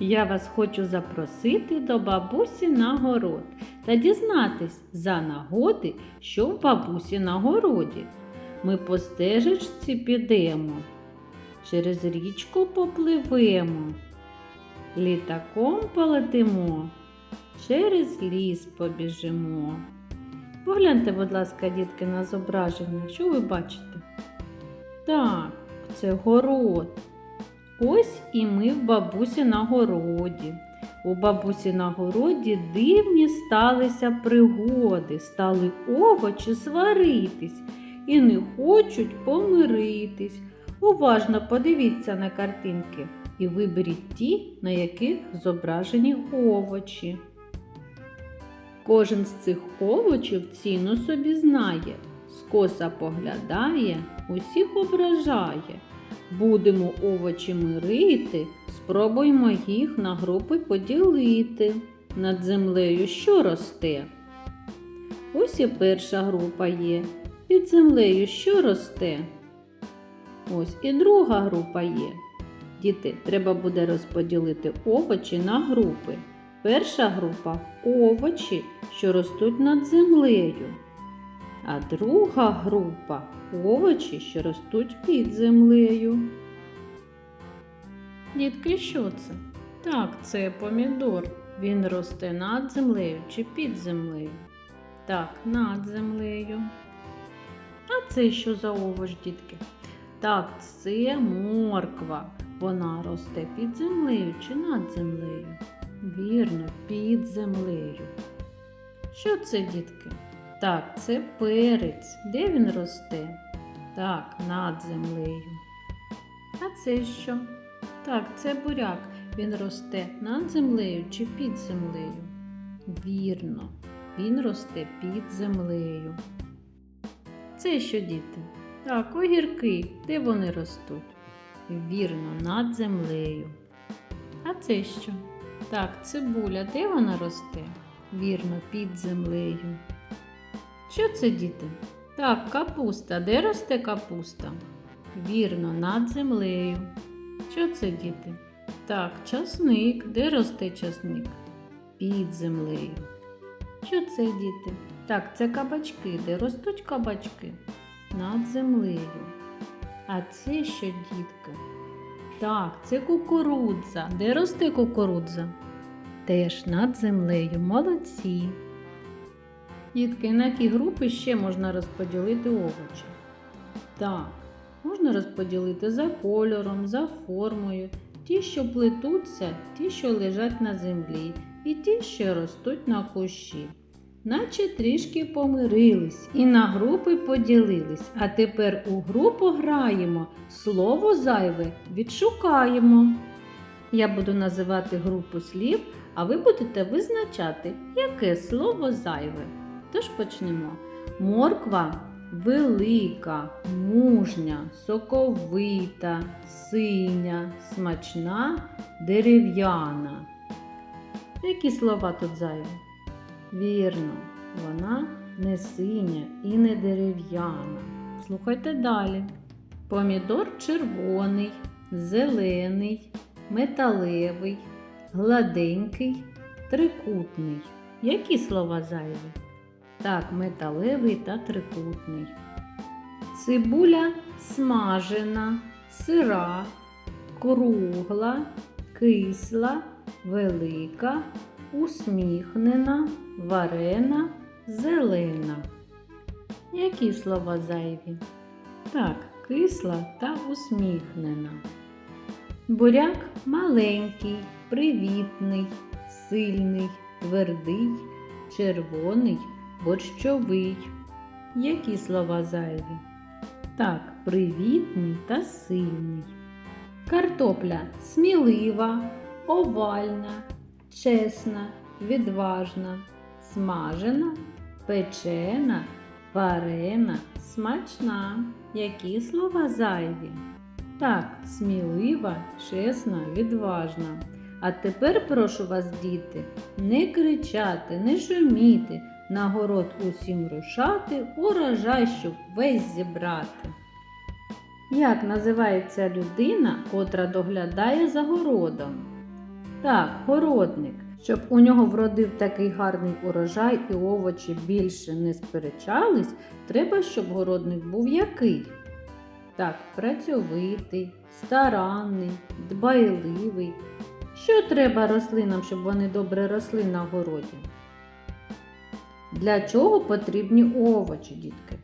Я вас хочу запросити до бабусі на город та дізнатись за нагоди, що в бабусі на городі. Ми по стежечці підемо, через річку попливемо, літаком полетимо, через ліс побіжимо. Погляньте, будь ласка, дітки, на зображення. Що ви бачите? Так, це город. Ось і ми в бабусі на городі. У бабусі на городі дивні сталися пригоди, стали овочі сваритись і не хочуть помиритись. Уважно подивіться на картинки і виберіть ті, на яких зображені овочі. Кожен з цих овочів ціну собі знає, скоса поглядає, усіх ображає. Будемо овочі мирити, спробуймо їх на групи поділити. Над землею що росте? Ось і перша група є. Під землею що росте? Ось і друга група є. Діти, треба буде розподілити овочі на групи. Перша група овочі, що ростуть над землею. А друга група овочі, що ростуть під землею. Дітки, що це? Так, це помідор. Він росте над землею чи під землею? Так, над землею. А це що за овоч, дітки? Так, це морква. Вона росте під землею чи над землею? Вірно, під землею. Що це, дітки? Так, це перець. Де він росте? Так, над землею. А це що? Так, це буряк. Він росте над землею чи під землею? Вірно, він росте під землею. Це що, діти? Так, огірки. Де вони ростуть? Вірно, над землею. А це що? Так, цибуля. Де вона росте? Вірно, під землею. Що це, діти? Так, капуста. Де росте капуста? Вірно, над землею. Що це, діти? Так, часник. Де росте часник? Під землею. Що це, діти? Так, це кабачки. Де ростуть кабачки? Над землею. А це що, дітки? Так, це кукурудза. Де росте кукурудза? Теж над землею. Молодці. Дітки, на які групи ще можна розподілити овочі? Так, можна розподілити за кольором, за формою, ті, що плетуться, ті, що лежать на землі, і ті, що ростуть на кущі. Наче трішки помирились і на групи поділились, а тепер у групу граємо, слово зайве відшукаємо. Я буду називати групу слів, а ви будете визначати, яке слово зайве. Тож почнемо. Морква велика, мужня, соковита, синя, смачна, дерев'яна. Які слова тут зайві? Вірно, вона не синя і не дерев'яна. Слухайте далі. Помідор червоний, зелений, металевий, гладенький, трикутний. Які слова зайві? Так, металевий та трикутний. Цибуля смажена, сира, кругла, кисла, велика, усміхнена, варена, зелена. Які слова зайві? Так, кисла та усміхнена. Буряк маленький, привітний, сильний, твердий, червоний, борщовий. Які слова зайві? Так, привітний та сильний. Картопля смілива, овальна, чесна, відважна, смажена, печена, варена, смачна. Які слова зайві? Так, смілива, чесна, відважна. А тепер прошу вас, діти, не кричати, не шуміти, на город усім рушати, урожай, щоб весь зібрати. Як називається людина, котра доглядає за городом? Так, городник. Щоб у нього вродив такий гарний урожай і овочі більше не сперечались, треба, щоб городник був який? Так, працьовитий, старанний, дбайливий. Що треба рослинам, щоб вони добре росли на городі? Для чого потрібні овочі, дітки?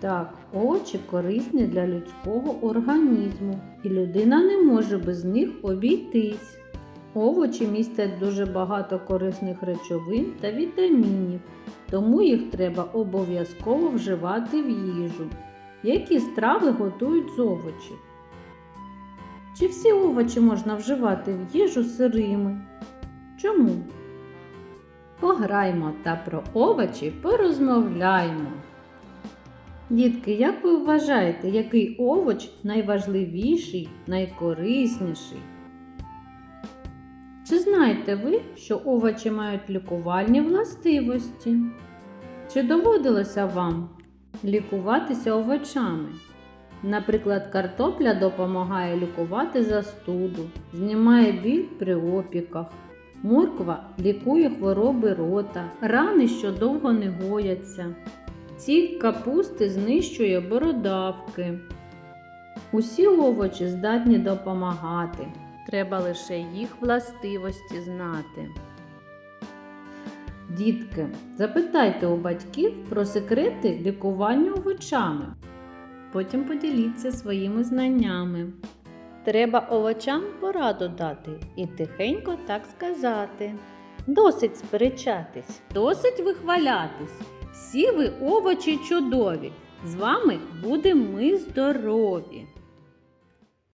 Так, овочі корисні для людського організму, і людина не може без них обійтись. Овочі містять дуже багато корисних речовин та вітамінів, тому їх треба обов'язково вживати в їжу. Які страви готують з овочів? Чи всі овочі можна вживати в їжу сирими? Чому? Пограймо та про овочі порозмовляємо. Дітки, як ви вважаєте, який овоч найважливіший, найкорисніший? Чи знаєте ви, що овочі мають лікувальні властивості? Чи доводилося вам лікуватися овочами? Наприклад, картопля допомагає лікувати застуду, знімає біль при опіках. Морква лікує хвороби рота, рани, що довго не гояться. Цік капусти знищує бородавки. Усі овочі здатні допомагати. Треба лише їх властивості знати. Дітки, запитайте у батьків про секрети лікування овочами. Потім поділіться своїми знаннями. Треба овочам пораду дати і тихенько так сказати. Досить сперечатись, досить вихвалятись. Всі ви овочі чудові. З вами будемо ми здорові.